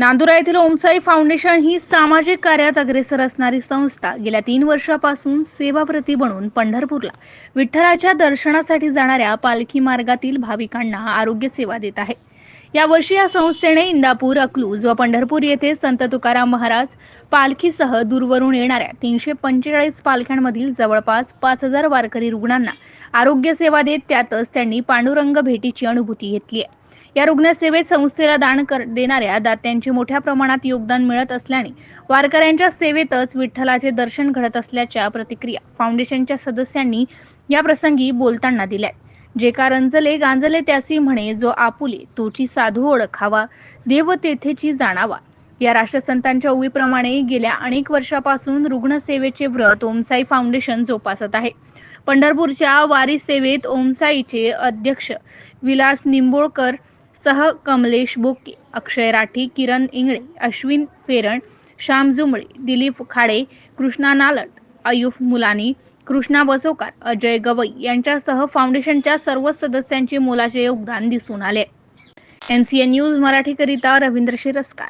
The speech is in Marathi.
नांदुरा येथील ओमसाई फाउंडेशन ही सामाजिक कार्यात अग्रेसर असणारी संस्था. गेल्या तीन वर्षापासून सेवाप्रती बनून पंढरपूरला विठ्ठलाच्या दर्शनासाठी जाणाऱ्या पालखी मार्गातील भाविकांना आरोग्य सेवा देत आहे. यावर्षी या संस्थेने इंदापूर अकलूज व पंढरपूर येथे संत तुकाराम महाराज पालखीसह दूरवरून येणाऱ्या तीनशे पंचेचाळीस पालख्यांमधील जवळपास पाच हजार वारकरी रुग्णांना आरोग्य सेवा देत त्यातच त्यांनी पांडुरंग भेटीची अनुभूती घेतली आहे. या रुग्णसेवेत संस्थेला दान कर देणाऱ्या दात्यांचे मोठ्या प्रमाणात योगदान मिळत असल्याने वारकऱ्यांच्या सेवेतच विठ्ठलाचे दर्शन घडत असल्याच्या प्रतिक्रिया फाउंडेशनच्या सदस्यांनी या प्रसंगी बोलताना दिल्या जे का रंजले गांजले त्यासी म्हणे जो आपुले तोची साधू ओळखावा देव तेथेची जाणावा. या राष्ट्रसंतांच्या ओवीप्रमाणे गेल्या अनेक वर्षापासून रुग्णसेवेचे व्रत ओमसाई फाउंडेशन जोपासत आहे. पंढरपूरच्या वारी सेवेत ओमसाईचे अध्यक्ष विलास निंबोळकर सह कमलेश बोके अक्षय राठी किरण इंगळे अश्विन फेरण श्याम जुमळे दिलीप खाडे कृष्णा नालट अयुफ मुलानी कृष्णा बसोकार अजय गवई यांच्यासह फाउंडेशनच्या सर्व सदस्यांचे मोलाचे योगदान दिसून आले. एमसीएन न्यूज मराठीकरिता रवींद्र शिरस्कार.